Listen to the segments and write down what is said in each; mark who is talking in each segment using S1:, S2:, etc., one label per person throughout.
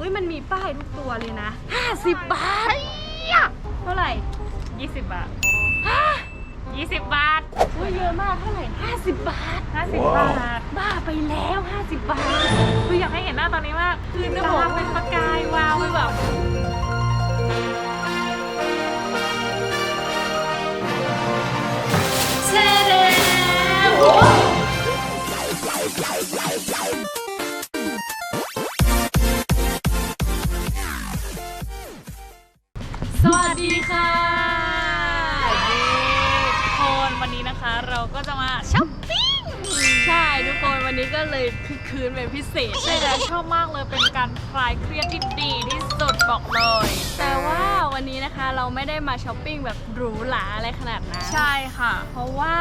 S1: เฮ้ยมันมีป้ายทุกตัวเลยนะ 50 บาท เท่าไหร่
S2: 20 บาท 20 บาท
S1: อุ้ยเยอะมากเท่าไหร่ 50 บาท
S2: 50 บาท
S1: บ้าไปแล้ว 50 บาท
S2: คืออยากให้เห็นหน้าตอนนี้มาก คือจะบอกว่าเป็นประกายวาวเลยแบบ
S1: เซ่เด ดีค่ะ
S2: ทุกคนวันนี้นะคะเราก็จะมาช้อปปิ้ง
S1: ใช่ทุกคนวันนี้ก็เลยคึกคืนเป็นพิเศษ
S2: ใช่แล้วชอบมากเลยเป็นการคลายเครียดที่ดีที่สุดบอกเลย
S1: แต่ว่าวันนี้นะคะเราไม่ได้มาช้อปปิ้งแบบหรูหราอะไรขนาดนั้น
S2: ใช่ค่ะ
S1: เพราะว่า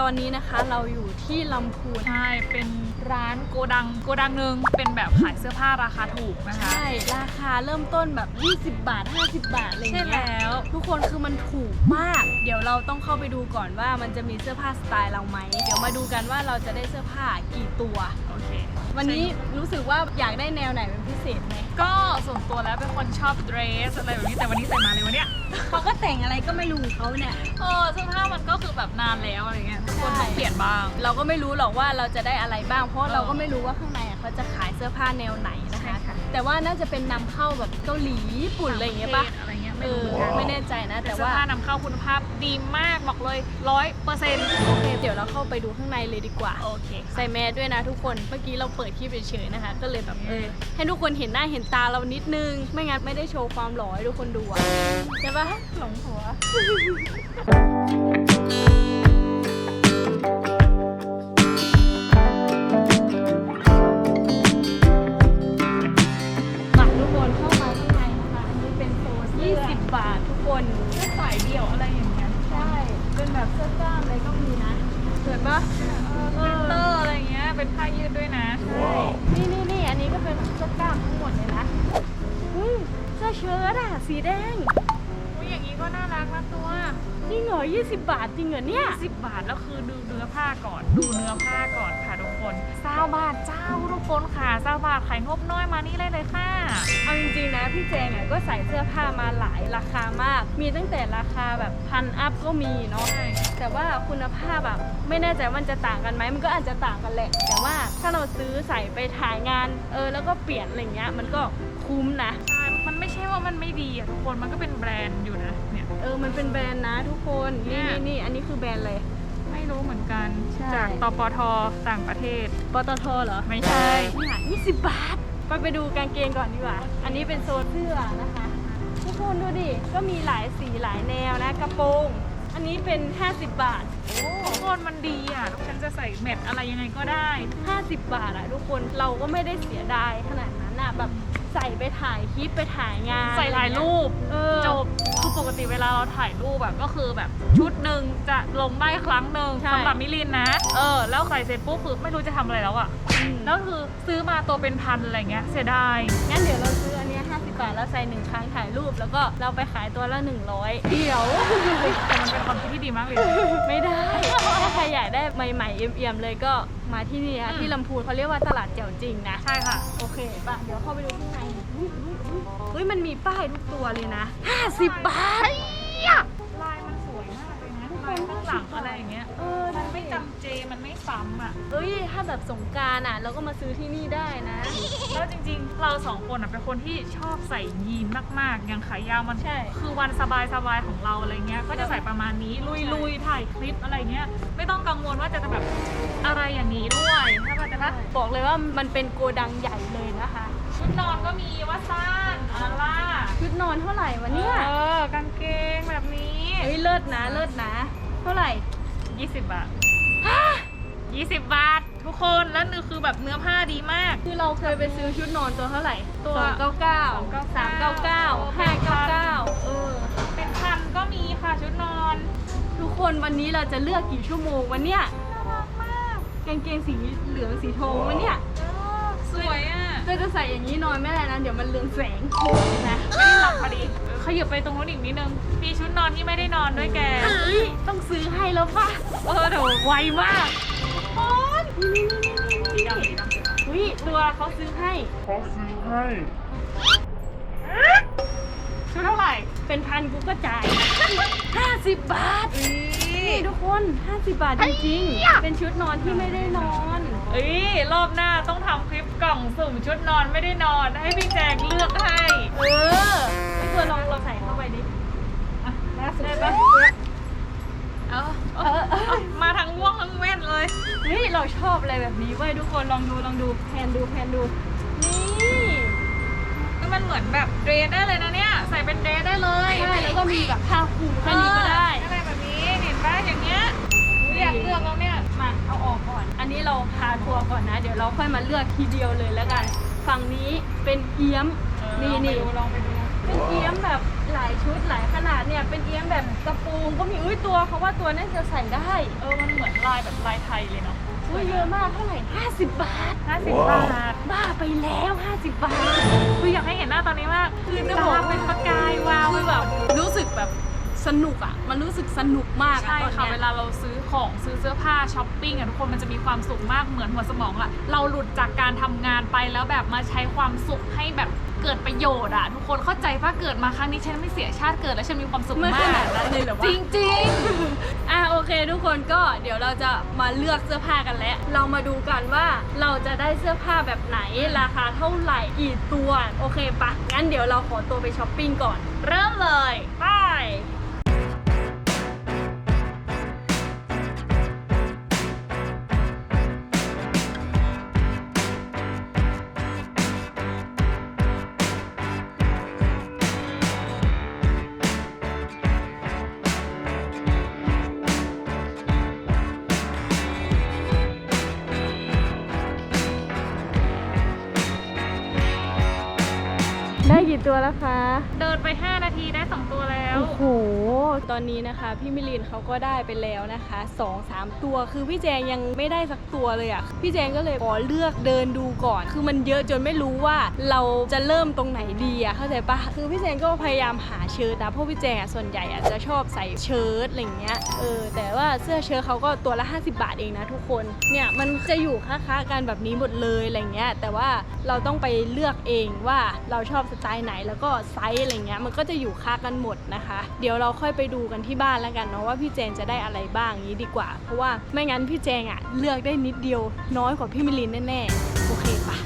S1: ตอนนี้นะคะเราอยู่ที่ลำพูน
S2: ใช่ เป็น ร้านโกดังโกดังหนึ่งเป็นแบบขายเสื้อผ้าราคาถูกนะคะ
S1: ใช่ ราคาเริ่มต้นแบบ 20 บาท 50 บาทอะไรอย่าง
S2: ใช่
S1: เงี้ย
S2: แล้ว
S1: ทุกคนคือมันถูกมาก เดี๋ยวเราต้องเข้าไปดูก่อนว่ามันจะมีเสื้อผ้าสไตล์เราไหม เดี๋ยวมาดูกันว่าเราจะได้เสื้อผ้ากี่ตัว
S2: โอเค
S1: วันนี้รู้สึกว่าอยากได้แนวไหนเป็นพิเศษไหม
S2: ก็ส่วนตัวแล้วเป็นคนชอบเดรสอะไรแบบนี้แต่วันนี้ใส่มาเลยวันเนี้ย
S1: เขาก็แต่งอะไรก็ไม่รู้ของเขาเนี่ย
S2: เออเสื้อผ้ามันก็คือแบบนานแล้วอะไรเงี้ยทุกคน
S1: ใช่
S2: ต้องเปลี่ยนบ้าง
S1: เราก็ไม่รู้หรอกว่าเราจะได้อะไรบ้างเพราะ
S2: เออ
S1: เราก็ไม่รู้ว่าข้างในอะเขาจะขายเสื้อผ้าแนวไหนนะคะ
S2: ใช่ค่ะ
S1: แต่ว่าน่าจะเป็นนำเข้าแบบเกาหลีญี่ปุ่นอะไรอย่างเงี้ยปะ
S2: อะไรเงี้ย
S1: เอ
S2: ไม่รู้
S1: อ
S2: เหมือนกัน
S1: ไม่แน่ใจนะ
S2: แต่
S1: แต่
S2: เสื้อ
S1: ว่า
S2: ผ้านำเข้าคุณภาพดีมากบอกเลยร้อยเปอร์เซ็นต์
S1: โอเคเดี๋ยวเราเข้าไปดูข้างในเลยดีกว่า
S2: โอเค
S1: ใส่แมสด้วยนะทุกคน เมื่อกี้เราเปิดคลิปเฉยๆนะคะ ก็เลยแบบเออให้ทุกคนเห็นหน้าเห็นตาเรานิดนึง ไม่งั้นไม่ได้โชว์ความหล่อให้ทุกคนดูอะใช่ปะหลงหัว ชิ้
S2: ตอะ
S1: สีแดง
S2: อุ้ยอย่างนี้ก็น่ารักนะตัว
S1: จริงเหรอ20 บาทจริงเหรอเนี่ย
S2: 10 บาทแล้วคือดูเนื้อผ้าก่อน ดูเนื้อผ้าก่อนค่ะทุกคนเศร้าบาทเจ้าทุกคนค่ะเศร้าบาทขายงบน้อยมานี่เลยเลยค่ะ
S1: เอาจริงๆนะพี่แจงอะก็ใส่เสื้อผ้ามาหลายราคามาก มีตั้งแต่ราคาแบบพันอัพก็มีเนาะ
S2: ใช่
S1: แต่ว่าคุณภาพแบบไม่แน่ใจว่ามันจะต่างกันไหมมันก็อาจจะต่างกันแหละ แต่ว่าถ้าเราซื้อใส่ไปถ่ายงานเออแล้วก็เปลี่ยนอะไรเงี้ยมันก็คุ้มนะ
S2: ใช่มัน ไม่ใช่ว่ามันไม่ดีอะทุกคนมันก็เป็นแบรนด์อยู่นะเนี่ย
S1: เออ มันเป็นแบรนด์นะทุกคน
S2: เนี่
S1: นี่
S2: ย
S1: นี่นี่อันนี้คือแบรนด์เลย
S2: ไม่รู้เหมือนกัน
S1: ใช่
S2: จากตปทต่างประเทศ
S1: ปตทเหรอ
S2: ไม่ใช่
S1: เนี่ย20 บาทไปไปดูกางเกงก่อนดีกว่า อันนี้เป็นโซนเสื้อนะคะ ทุกคนดูดิ ก็มีหลายสีหลายแนวนะ กระโปรง อันนี้เป็น 50 บาท
S2: ทุกคนมันดีอะฉันจะใส่แมทอะไรยังไงก็ได้
S1: 50 บาทอะทุกคนเราก็ไม่ได้เสียดายขนาดนั้นอะแบบ ใส่ไปถ่ายคลิปไปถ่ายงาน
S2: ใส่ถ่ายรูป
S1: เออ
S2: จบคือปกติเวลาเราถ่ายรูปแบบก็คือแบบชุดหนึ่งจะลงได้ครั้งหนึ่ง
S1: ใช่
S2: สำหรับมิลินนะ เออ แล้วใส่เสร็จปุ๊บคือไม่รู้จะทำอะไรแล้วอะ
S1: อืม
S2: แล้วคือซื้อมาตัวเป็นพันอะไรเงี้ยเสียดาย
S1: งั้นเดี๋ยวเราซื้อ อันเนี้ย50บาทแล้วใส่หนึ่งครั้งถ่ายรูป แล้วก็เราไปขายตัวละ 100 เดี๋ยว
S2: แต่มันเป็นความคิดที่ดีมากเลย
S1: ไม่ได้ ถ้าใครอยากได้ใหม่ๆเอี่ยมๆเลยก็มาที่นี่นะ
S2: อืม
S1: ที่ลำพูนเขาเรียกว่าตลาดเจ๋วจริงนะ
S2: ใช่ค่ะ
S1: โอเคป่ะเดี๋ยวเข้าไปดูข้างในอุ๊ยอุ๊ยอุ๊ยเฮ้ยมันมีป้ายทุกตัวเลยนะ50บาท
S2: ลายมันสวยมากเลยนะลายข้างหลังอะไรอย่างเงี้ย
S1: เออ
S2: มันไม่จำเจ มันไม่ซ้ำอะ
S1: เอ้ยถ้าแบบสงกรารอะ เราก็มาซื้อที่นี่ได้นะ
S2: แล้วจริงๆ เราสองคนอะเป็นคนที่ชอบใส่ยีนมากๆอย่างขายาวมัน
S1: ใช่
S2: คือวันสบายๆของเราอะไรเงี้ย ก็จะใส่ประมาณนี้ลุยๆถ่ายคลิปอะไรเงี้ย ไม่ต้องกังวลว่าจะแบบอะไรอย่างนี้ด้วยถ้ามันจะละ
S1: บอกเลยว่ามันเป็นโกดังใหญ่เลยนะคะ
S2: ชุดนอนก็มีวัสานอาล่า
S1: ชุดนอนเท่าไหร่วะเนี่ย
S2: เออกางเกงแบบนี้
S1: เฮ้ยเลิศนะเลิศนะ เท่าไหร่
S2: 20 บาท20 บาท ทุกคนแล้วนี่คือแบบเนื้อผ้าดีมาก
S1: คือเราเคยไปซื้อชุดนอนตัวเท่าไหร่
S2: ตัว
S1: สองเก้าเก้าสามเก้าเก้าห้าเก้าเก้าเออ
S2: เป็นพันก็มีค่ะชุดนอน
S1: ทุกคนวันนี้เราจะเลือกกี่ชั่วโมงวันเนี้ย
S2: น่ารักมาก
S1: กางเกงสีเหลืองสีทองวันเนี้ย
S2: เออสวยอะ
S1: เธอจะใส่อย่างนี้นอนไม่ได้นะเดี๋ยวมันเรืองแสงนะ
S2: ไม่ได้หลับพอดีเออขยับไปตรงนู้นอีกนิดนึงมีชุดนอนที่ไม่ได้นอนด้วยแก
S1: เฮ้ยต้องซื้อให้แล้วป่ะ
S2: เออเดี๋ยวไวมาก
S1: โอ๊ยนี่นี่นี่นี่
S2: สีดำสีดำ
S1: อุ้ยตัวเขาซื้อให้
S3: เขาซื้อให้
S2: ชุดเท่าไหร่
S1: เป็นพันกูก็จ่าย 50 บาท นี่ทุกคน 50 บาทจริงๆ เป็นชุดนอนที่ไม่ได้นอน
S2: เอ้ย รอบหน้าต้องทำคลิปกล่องสุ่มชุดนอนไม่ได้นอน ให้พี่แจงเลือกให้
S1: เออไอ้ตัวลองเราใส่เข้าไปดิ
S2: อะ
S1: ล่าสุด
S2: ได้ปะเอา
S1: เออเออ
S2: มาทั้งม่วงทั้งแว่นเลย
S1: เฮ้ยเราชอบอะไรแบบนี้เว้ยทุกคนลองดูลองดูแพนดูแพนดู นี่
S2: ก็มันเหมือนแบบเดรสได้เลยนะเนี่ย ใส่เป็นเดรสได้เลย
S1: ใช่แล้วก็มีแบบผ้าคลุมแค่นี้ก็ได้
S2: อะไรแบบนี้เห็นปะอย่างเงี้ยอยากเลือกแล้วเนี่ย
S1: มาเอาออกก่อน อันนี้เราพาทัวร์ก่อนนะ เดี๋ยวเราค่อยมาเลือกทีเดียวเลยแล้วกัน ฝั่งนี้เป็นเอี้ยมนี่นี่
S2: ลองไปดู
S1: เป็นเอี้ยมแบบหลายชุดหลายขนาดเนี่ยเป็นเอี้ยมแบบกระโปรงก็มีอุ้ยตัวเขาว่าตัวน่าจะใส่ได้
S2: เออมันเหมือนลายแบบลายไทยเลยเนาะ
S1: อุ้ยเยอะมากเท่าไหร่50 บาท
S2: ห้าสิบบาท
S1: บ้าไปแล้ว 50 บาท
S2: คืออยากให้เห็นหน้าตอนนี้มากคือจะ
S1: ตา
S2: บอกเป็นประกายวาว
S1: คือแบบรู้สึกแบบสนุกอะ มันรู้สึกสนุกมาก
S2: ใช่
S1: ตอน
S2: ค่ะ
S1: เนี้ย
S2: เวลาเราซื้อของซื้อเสื้อผ้าช้อปปิ้งอะทุกคนมันจะมีความสุขมากเหมือนหัวสมองอะเราหลุดจากการทำงานไปแล้วแบบมาใช้ความสุขให้แบบเกิดประโยชน์อะทุกคนเข้าใจว่าเกิดมาครั้งนี้ฉันไม่เสียชาติเกิดแล้วฉันมีความสุข
S1: ไม่
S2: มา
S1: ข
S2: ก
S1: นาดนั้นเลยเหรอวะ
S2: จริง
S1: อะโอเค ทุกคนก็เดี๋ยวเราจะมาเลือกเสื้อผ้ากันแล้ว เรามาดูกันว่าเราจะได้เสื้อผ้าแบบไหนราคาเท่าไหร่กี่ตัว โอเคปะงั้นเดี๋ยวเราขอตัวไปช้อปปิ้งก่อน
S2: ๆเริ่มเลย
S1: ไป ตัวแล้วคะ
S2: เดินไป 5 นาทีได้ 2 ตัวแล้ว
S1: โอ้โห ตอนนี้นะคะ พี่มิลินเขาก็ได้ไปแล้วนะคะ2อสามตัวคือพี่แจงยังไม่ได้สักตัวเลยอะ่ะพี่แจงก็เลยขอเลือกเดินดูก่อน คือมันเยอะจนไม่รู้ว่าเราจะเริ่มตรงไหนดีอะ่ะเข้าใจปะคือพี่แจงก็พยายามหาเชิ้ตนะเพราะพี่แจงอะ่ะส่วนใหญ่อะจะชอบใส่เชิ้ตอะไรเงี้ยเออแต่ว่าเสื้อเชิ้ตเขาก็ตัวละ 50 บาทเองนะทุกคนเนี่ยมันจะอยู่ค้าๆกันแบบนี้หมดเลยอะไรเงี้ยแต่ว่าเราต้องไปเลือกเองว่าเราชอบสไตล์ไหนแล้วก็ไซส์อะไรเงี้ยมันก็จะอยู่ค้ากันหมดนะคะ เดี๋ยวเราค่อยไปไปดูกันที่บ้านแล้วกันเนาะว่าพี่แจงจะได้อะไรบ้างอย่างนี้ดีกว่า เพราะว่าไม่งั้นพี่แจงอะเลือกได้นิดเดียวน้อยกว่าพี่มิลินแน่ๆโอเคปะ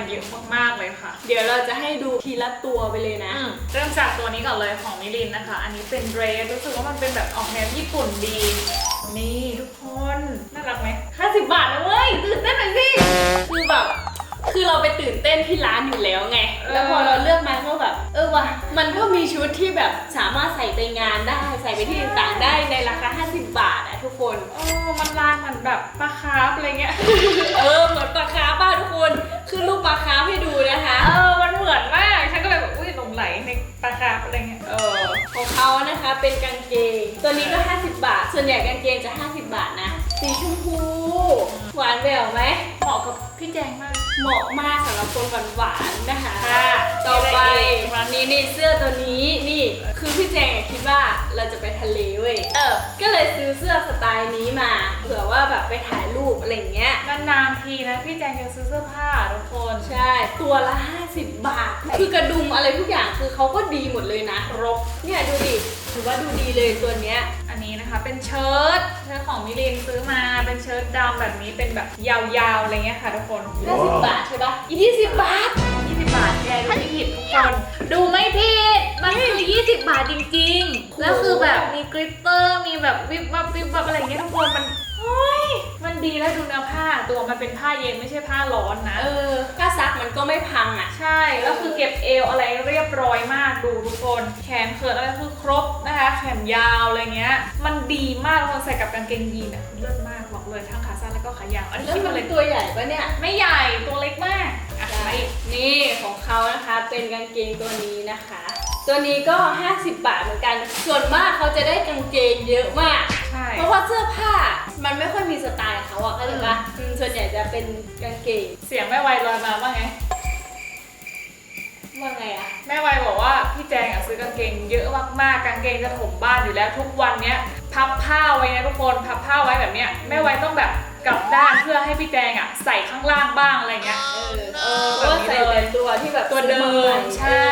S2: คนได้มาเยอะมากๆเลยค่ะ
S1: เดี๋ยวเราจะให้ดูทีละตัวไปเลยนะ
S2: เริ่มจากตัวนี้ก่อนเลยของมิลินนะคะ อันนี้เป็นเดรสรู้สึกว่ามันเป็นแบบออกแนวญี่ปุ่นดี นี่ทุกคน น่ารักไหม
S1: 50 บาทนะเว้ยตื่นเต้นหน่อยสิคือแบบ คือเราไปตื่นเต้นที่ร้านอยู่แล้วไง
S2: เออ
S1: แล้วพอเราเลือกมาก็แบบ เออว่ะ มันก็มีชุดที่แบบสามารถใส่ไปงานได้ ใส่ไปที่ต่างๆได้ในราคา 50 บาทอะทุกคน
S2: โอ้มันลายเหมือนแบบปลาคาร์ฟอะไรเงี้ย
S1: เออ เหมือนปลาคาร์ฟป่ะทุกคน คือรูปปลาคาร์ฟให้ดูนะคะ
S2: เออ มันเหมือนมาก ฉันก็เลยแบบอุ้ยหลงไหลในปลาคาร์ฟอะไรเงี้ย
S1: เออ ของเขานะคะเป็นกางเกง ตัวนี้ก็ 50 บาท ส่วนใหญ่กางเกงจะ 50 บาทนะ สีชมพู หวานแหววไหม
S2: เหมาะกับ พี่แจงมาก
S1: เหมาะมากสำหรับคนหวานๆนะคะ
S2: ค่ะ
S1: ต่อไป
S2: มีอะไรอีก
S1: นี่นี่เสื้อตัวนี้นี่ คือพี่แจงอะคิดว่าเราจะไปทะเลเว้ย
S2: เออ
S1: ก็เลยซื้อเสื้อสไตล์นี้มา เผื่อว่าแบบไปถ่ายรูปอะไรอย่างเงี้ย
S2: นานๆทีนะพี่แจงจะซื้อเสื้อผ้าทุกคน
S1: ใช่ ตัวละ 50 บาท คือกระดุมอะไรทุกอย่างคือเขาก็ดีหมดเลยนะ
S2: ครบ
S1: เนี่ยดูดิถือว่าดูดีเลยตัวเนี้ย
S2: อันนี้นะคะเป็นเชิ้ตเชิ้ตของมิลินซื้อมาเป็นเชิ้ตดำแบบนี้เป็นแบบยาวๆอะไรเงี้ยค่ะทุกคน
S1: 50บาทใช่ปะอี20บาท
S2: 20บาทแกดูไม่ผิดทุกคน ดูไม่ผิด มันคือ20บาทจริงๆ แล้วคือแบบมีกริตเตอร์ มีแบบวิบวับวิบวับอะไรเงี้ยทุกคนมันเฮ้ยมันดีแล้วดูเนื้อผ้าตัวมันเป็นผ้าเย็นไม่ใช่ผ้าร้อนนะ
S1: เออถ้าซักมันก็ไม่พังอะ
S2: ใช่ แล้วคือเก็บเอวอะไรเรียบร้อยมากดูทุกคน แขนเขินอะไรคือครบนะคะ แขนยาวอะไรเงี้ย มันดีมากเราใส่กับกางเกงยีนอะเลิศมากบอก เลยทั้งขาสั้นแล้วก็ขายาวอันนี้
S1: แล้ว
S2: คิด
S1: มั
S2: มานเลย
S1: ตัวใหญ่ปะเนี่ย
S2: ไม่ใหญ่ตัวเล็กมากอะมาอีก
S1: นี่ของเขานะคะเป็นกางเกงตัวนี้นะคะ ตัวนี้ก็ 50 บาทเหมือนกัน ส่วนมากเขาจะได้กางเกงเยอะมาก
S2: ใช่
S1: เพราะว่าเสื้อผ้ามันไม่ค่อยมีสไตล์เขาอะเข้าใจปะอืมส่วนใหญ่จะเป็นกางเกง
S2: เสียงแม่ไวลอยมาว่าไง
S1: มว่าไงอะ
S2: แม่วัยบอกว่าพี่แจงอะซื้อกางเกงเยอะมากๆกางเกงจะถมบ้านอยู่แล้วทุกวันเนี้ย พับผ้าไว้นะทุกคนพับผ้าไว้แบบเนี้ยแม่วัยต้องแบบกลับด้านเพื่อให้พี่แจงอะใส่ข้างล่างบ้างอะไรเงี้ย
S1: เออ
S2: เออ
S1: เพราะว่าใส่แต่ตัวที่แบบ
S2: ตัวเดิ
S1: ซื้อมาให
S2: มใช่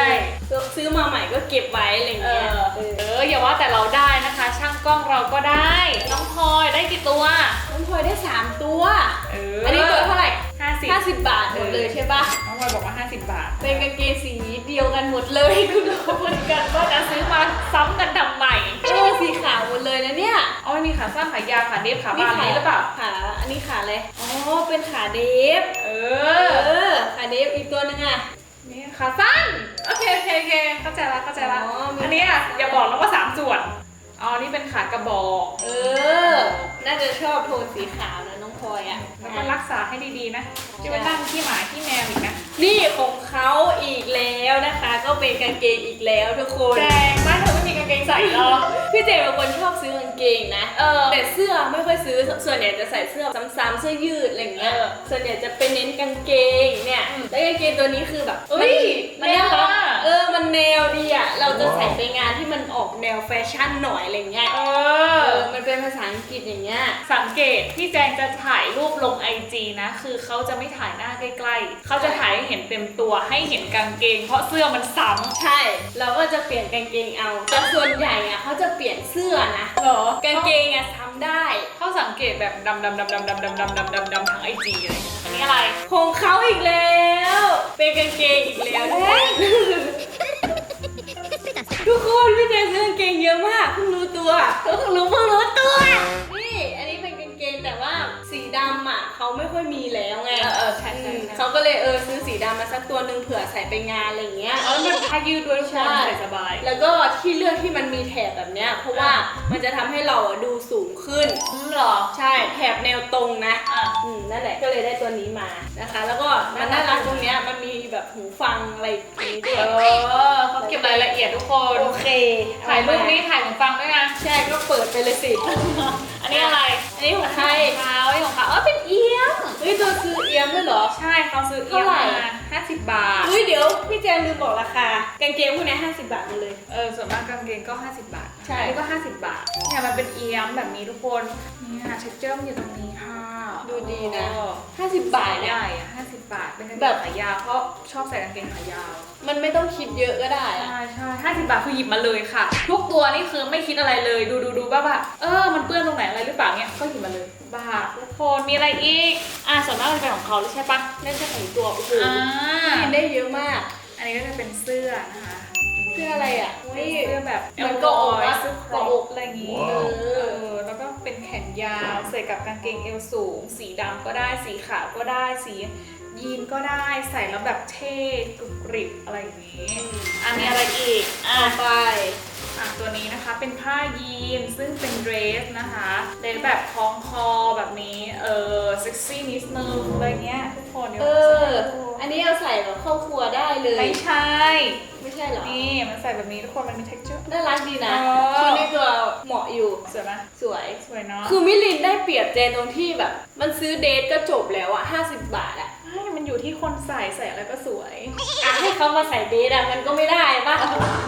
S1: เออซื้อมาใหม่ก็เก็บไว้อะไร
S2: เอ
S1: เงี้ย
S2: อเอออย่าว่าแต่เราได้นะคะ ช่างกล้องเราก็ได้ น้องพลอยได้กี่ตัว
S1: น้องพลอยได้ 3 ตัว
S2: เออ
S1: อั
S2: อั
S1: นนี้ตัวเท่าไหร่
S2: ห้าสิบ
S1: 50 บาทหมดเลยใช่ปะ
S2: น้อง พลอยบอกว่าห้าสิบบาท
S1: เป็นกางเกงสีเดียวกันหมดเลยคุณดู
S2: เหมือนกันว่าจะซื้อมาซ้ำกันทำใหม่
S1: เออสีขาวหมดเลยนะเนี่ย
S2: อ๋อมันมีขาสั้นขายาวขาเดฟขาบานนี้หรือเปล่า
S1: ขาอันนี้ขาอะไรอ๋อเป็นขาเดฟ
S2: เอ
S1: เอ
S2: อ
S1: อขาเดฟอีกตัวหนึงอะ
S2: นี่ขาสั้นโอเคโอเคโอเคเข้าใจละเข้าใจละ
S1: อ๋อมี
S2: อันนี้อะอย่าบอกนะว่าสามส่วนอ๋อนี่เป็นขากระบอก
S1: เออ น่าจะชอบโทนสีขาวนะน้ องพลอยอะ
S2: แล้วก็รักษาให้ดีๆนะจะไปตั้งที่หมาที่แมวอีกนะ
S1: นี่ของเขาอีกแล้วนะคะ ก็เป็นกางเกงอีกแล้วทุกคน
S2: แจงบ้านเธอไม่มีกางเกงใส่หรอ
S1: พี่เจเป็นคนชอบซื้อกางเกงนะ
S2: เออ
S1: แต่เสื้อไม่ค่อยซื้อส่วนใหญ่จะใส่เสื้อซ้ำๆเสื้อยืดอะไรอย่างเงี้ย
S2: เออ
S1: ส่วนใหญ่จะเป็นเน้นกางเกงเนี่ย
S2: อืม
S1: แล้วกางเกงตัวนี้คือแบบ
S2: เอ้ย
S1: มันน่ารัก
S2: แนวอะ
S1: เออมันแนวดีอะเราจะใส่ไปงานที่มันออกแนวแฟชั่นหน่อยอะไรเงี้ย
S2: เอ
S1: เอ
S2: อ
S1: อมันเป็นภาษาอังกฤษอย่างเงี้ย
S2: สังเกตพี่แจงจะถ่ายรูปลงไอจีนะ คือเขาจะไม่ถ่ายหน้าใกล้ๆเขาจะถ่ายให้เห็นเต็มตัวให้เห็นกางเกง เพราะเสื้อมันซ้
S1: ใช่เราก็จะเปลี่ยนกางเกงเอา แต่ส่วนใหญ่อะเขาจะเปลี่ยนเสื้อนะำ
S2: เหรอกา
S1: งเกงอะซ้ำได้
S2: เขาสังเกตแบบดำดำดำดำดำดำดำดำดำดำทั้งไอจีเลย อันนี้อะไร
S1: ของเขาอีกแล้ว เป็นกางเกงอีกแล้วทุกคน ทุกคนพี่แจซื้อกางเกงเยอะมากเพิ่งรู้ตัวเพิ่งรู้เพิ่งรู้ตัว ดำอะเขาไม่ค่อยมีแล้วไง
S2: เออเออใช่ใช่
S1: อืม
S2: ใช่
S1: เขาก็เลยเออซื้อสีดำมาสักตัวหนึ่งเผื่อใส่ไปงานอะไรอย่างเงี้ย
S2: อ๋อมันผ้ายืดด้วยทุกคน
S1: ใช่
S2: ใส่สบาย
S1: แล้วก็ที่เลือกที่มันมีแถบแบบเนี้ยเพราะว่ามันจะทำให้เราอะดูสูงขึ้น
S2: อืมเหรอ
S1: ใช่แถบแนวตรงนะ
S2: อะ
S1: อืมนั่นแหละก็เลยได้ตัวนี้มานะคะ แล้วก็มันน่ารักตรงเนี้ยมันมีแบบหูฟังอะไรอย่างนี้ด้
S2: เอ
S1: วย
S2: อเขาเก็บรายละเอียดทุกคน
S1: โอเค
S2: ถ่ายรูปนี้ถ่ายของฟังด้วยนะ
S1: ใช่ก็เปิดไปเลยสิ
S2: อันนี้อะไร
S1: อันนี้ของใคร
S2: เท้าไอ้ของเขาเออเป็นเอี๊ยม
S1: เฮ้ยตัวซื้อเอียมด้วยเหรอ
S2: ใช่เขาซื้อเอี๊ยม
S1: เท่าไหร่
S2: มาห้าสิบบาท
S1: เฮ้ยเดี๋ยวพี่แจนลืมบอกราคากางเกงพวกเนี้ย50บาทหมดเลย
S2: เออส่วนมากกางเกงก็50บาท
S1: ใช่
S2: อันนี้ก็50บาท เนี่ยมันเป็นเอี๊ยมแบบนี้ทุกคนเนี่ยเท็กเจอร์มันอยู่ตรงนี้ค่ะ
S1: ดูดีนะ
S2: โอ้
S1: 50บาท
S2: ให
S1: เนี่ย
S2: ญ่อะ50บาท เป็นกางเก
S1: แบ
S2: ง
S1: บ
S2: ขายาว เพราะชอบใส่กางเกงขายาว
S1: มันไม่ต้องคิดเยอะก็ได้อะ
S2: ใช่ใช่ห้าสิบบาทคือหยิบมาเลยค่ะ ทุกตัวนี่คือไม่คิดอะไรเลย ดูดูดูว่าแบบเออ มันเปื้อนตรงไหนอะไรหรือเปล่าเนี่ยก็หยิบมาเลย บาททุกคนมีอะไรอีก อะส่วนมากมันเป็นของเขาเลยใช่ปะ
S1: นั่นจะของตัวโอ้โห
S2: อ่า
S1: กินได้เยอะมาก
S2: อันนี้ก็จะเป็นเสื้อนะคะ
S1: เสื้ออะไรอะ
S2: เป็นเสื้อแบบ
S1: มันก็อก
S2: เอลบย
S1: อะ
S2: เสื้อครอปอะไรอย่างงี้
S1: ว้าว
S2: เออ ยาว ใส่กับกางเกงเอวสูง สีดำก็ได้ สีขาวก็ได้ สียีนก็ได้ ใส่แล้วแบบเท่กรุบกริบอะไรอย่างงี้ อันนี้อะไรอีก อะ
S1: ต่อไป
S2: อะตัวนี้นะคะเป็นผ้ายีนซึ่งเป็นเดรสนะคะเดรสแบบคล้องคอแบบนี้เออเซ็กซี่นิดนึงอะไรเงี้ยทุกคนเดี๋ยว
S1: เอ
S2: ผม
S1: อ
S2: จะให้ดู
S1: อันนี้เอาใส่แบบเข้าครัวได้เลย
S2: ไม่ใช่
S1: ไม่ใช่เหรอ
S2: นี่มันใส่แบบนี้ทุกคนมันมี texture
S1: น่ารักดีนะ
S2: เออ
S1: ชุดนี้ตัวเหมาะอยู่
S2: สวยไหม
S1: สวย
S2: สวยเนาะ
S1: คือมิลินได้เปรียบเจนตรงที่แบบ มันซื้อเดทก็จบแล้วอะ50 บาทอะ
S2: ใช่มัน อยู่ที่คนใส่ใส่อะไรก็สวย
S1: อะให้เขามาใส่เดทอะมันก็ไม่ได้ปะ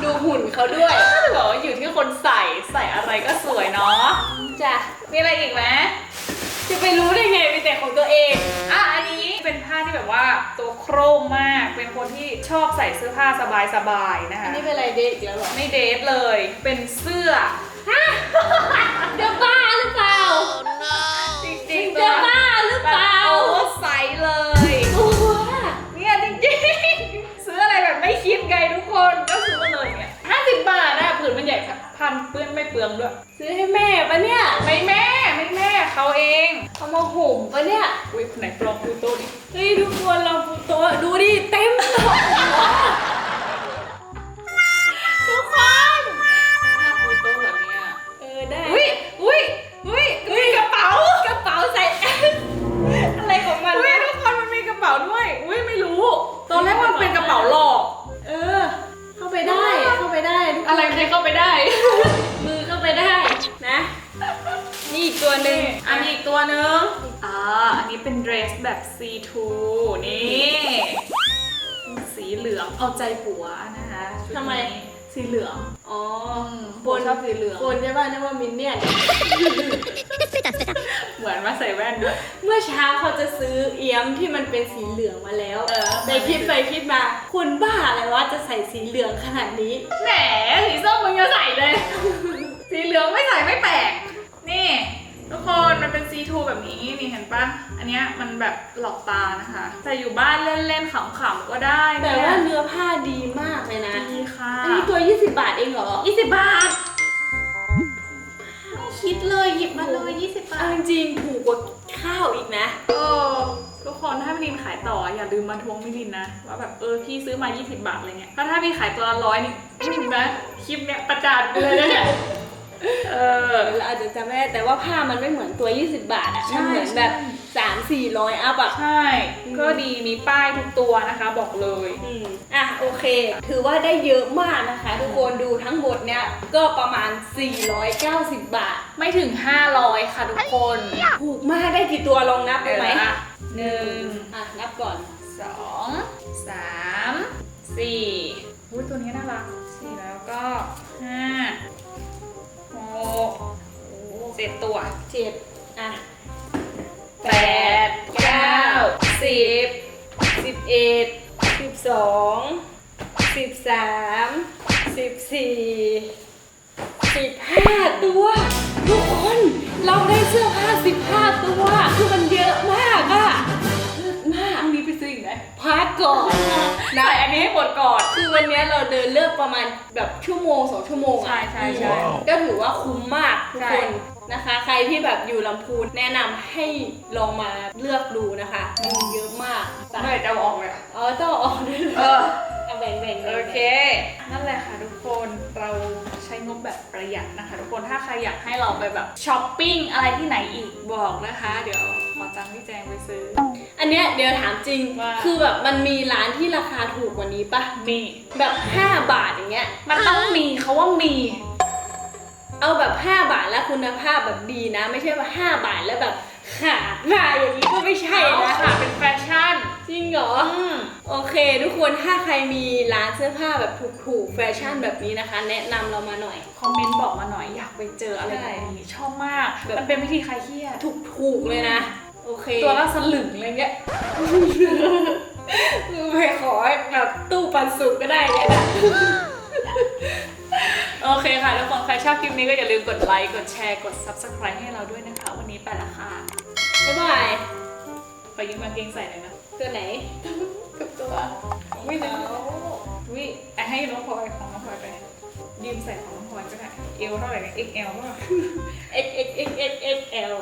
S1: ดูหุ่นเขาด้วย
S2: เหรออยู่ที่คนใส่ใส่อะไรก็สวยเนาะ
S1: จ้ะ
S2: มีอะไรอีกไหม
S1: จะไปรู้ได้ไงเป็นแต่ของตัวเอง
S2: อะอันนี้เป็นผ้าที่แบบว่าตัวโคร่งมากเป็นคนที่ชอบใส่เสื้อผ้าสบายๆนะคะ
S1: อันนี้เป็นอะไรเดทอีกแล้วเหรอ
S2: ไม่เดทเลย เป็นเสื้อ
S1: จะบ้าหรือเปล่า
S2: จริงๆ
S1: จะบ้าหรือเปล่า
S2: โอ้ใสเลย
S1: ตัว
S2: หนึง
S1: อ่า
S2: อั
S1: น
S2: นี้
S1: เป็น
S2: เดร
S1: ส
S2: แบบ C2 นี่ C สีเหลืองเอาใจผัวนะคะชุดนี้
S1: ทำไม
S2: สีเหลือง
S1: อ๋อ
S2: บนชอบสีเหลือง
S1: คนใช่ป่ะนึกว่ามินเนี่ยน
S2: เหมือนมาใส่แว่นด้วย
S1: เมื่อเช้าเขาจะซื้อเอี้ยมที่มันเป็นสีเหลืองมาแล้ว
S2: เออ
S1: แต่คิดไปคิดมา คุณบ้าอะไรวะจะใส่สีเหลืองขนาดนี้
S2: แหม สีส้มมึงจะใส่เลย สีเหลืองไม่ใส่ไม่แปลก นี่ ทุกคนมันเป็น C2 แบบนี้นี่เห็นปะอันเนี้ยมันแบบหลอกตานะคะใส่อยู่บ้านเล่นๆขำๆก็ได้
S1: แต่ว่าเนื้อผ้าดีมากเลยนะ
S2: ดีค่ะ
S1: อันนี้ตัว 20 บาทเองเหรอ
S2: 20 บาทไม่คิดเลยหยิบมาเลย20 บา
S1: เอา
S2: ท
S1: จริงๆถูกกว่าข้าวอีกนะ
S2: เออทุกคนถ้ามิลินขายต่ออย่าลืมมาทวงมิลินนะว่าแบบเออพี่ซื้อมา 20 บาทอะไรเงี้ยถ้าถ้าพี่ขายตัวละร้อยนี่อืมนะคลิปเนี้ยประจานไปเลยนะเนี่ย เออ
S1: เราอาจจะจำไม่ได้แต่ว่าผ้ามันไม่เหมือนตัว 20 บาทอะ
S2: ใช่
S1: มันเหมือนแบบ 3 4 0 0อัพอะ
S2: ใช่ก็ดีมีป้ายทุกตัวนะคะ บอกเลย
S1: อืมอะโอเค ถือว่าได้เยอะมากนะคะ ทุกคนดูทั้งหมดเนี้ยก็ประมาณ 490 บาท
S2: ไม่ถึง 500 ค่ะทุกคน
S1: ถูกมากได้กี่ตัวลองนับได้ไหม
S2: เดี๋ยวนะหนึ่ง
S1: อะนับก่อน
S2: สองสามสี่อุ้ยตัวนี้น่ารักสี่แล้วก็ห้าหก เจ็ดตัว
S1: เจ็ดอะ
S2: แปดเก้าสิบ
S1: สิบเอ็ดสิบสองสิบสามสิบสี่สิบห้าตัว ทุกคน เราได้เสื้อผ้าสิบห้าตัว คือมันเยอะมากอะ
S2: ออีกไหม
S1: พักก่อน
S2: ได้อันนี้ให้หมดก่อน
S1: คือวันเนี้ยเราเดินเลือกประมาณแบบชั่วโมงสองชั่วโมงอะ
S2: ใช่ใช่ใช่
S1: ก็ถือว่าคุ้มมากทุก
S2: ใช่
S1: คนนะคะ ใครที่แบบอยู่ลำพูนแนะนำให้ลองมาเลือกดูนะคะมันเยอะมาก
S2: เมื่อไหร่จะเอาออกเลยอะ
S1: อ๋อต้องออกด้วยเหร
S2: เออ
S1: เอาแบ่งแบ่งๆๆ
S2: โอเค นั่นแหละค่ะทุกคนเราใช้งบแบบประหยัดนะคะ ทุกคนถ้าใครอยากให้เราไปแบบช้อปปิ้งอะไรที่ไหนอีกบอกนะคะ เดี๋ยวข อตังค์พี่แจงไปซื้อ
S1: อันเนี้ยเดี๋ยวถามจริง
S2: ว่า
S1: คือแบบมันมีร้านที่ราคาถูกกว่านี้ปะ
S2: มี
S1: แบบ 5 บาทอย่างเงี้ย
S2: มันต้องมีเขาว่ามี
S1: เอาแบบ 5 บาทแล้วคุณภาพแบบดีนะ ไม่ใช่ว่า 5 บาทแล้วแบบขาดมาอย่างนี้ก็ไม่ใช่
S2: เอา
S1: นะ
S2: ค่ะ เป็นแฟชั่น
S1: จริงเหรอ
S2: อืม
S1: โอเค ทุกคนถ้าใครมีร้านเสื้อผ้าแบบถูกๆแฟชั่นแบบนี้นะคะ แนะนำเรามาหน่อย
S2: คอมเมนต์บอกมาหน่อยอยากไปเจออะไรแบบนี้ชอบมาก
S1: แบบ
S2: มันเป็นวิธีคลายเครียด
S1: ถูกๆเลยนะ โอเค
S2: ตัวละสลึงอะไรเงี้ย
S1: ไปขอแบบตู้ปันสุกก็ได้เลยนะ
S2: โอเคค่ะทุกคนใครชอบคลิปนี้ก็อย่าลืมกดไลค์ กดแชร์ กด subscribe ให้เราด้วยนะคะ วันนี้ไปละค่ะ
S1: บ๊ายบาย
S2: ขอยืมกางเกงใส่หน่อยนะ
S1: ตัวไหน
S2: ทุกตัววินะวิไอะให้น้องพลอยของน้องพลอยไปยืมใส่ของน้องพลอยก็ได้เอวเท่าไหร่นะ XL ป่ะ
S1: x x x x x l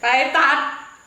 S2: ไปตัด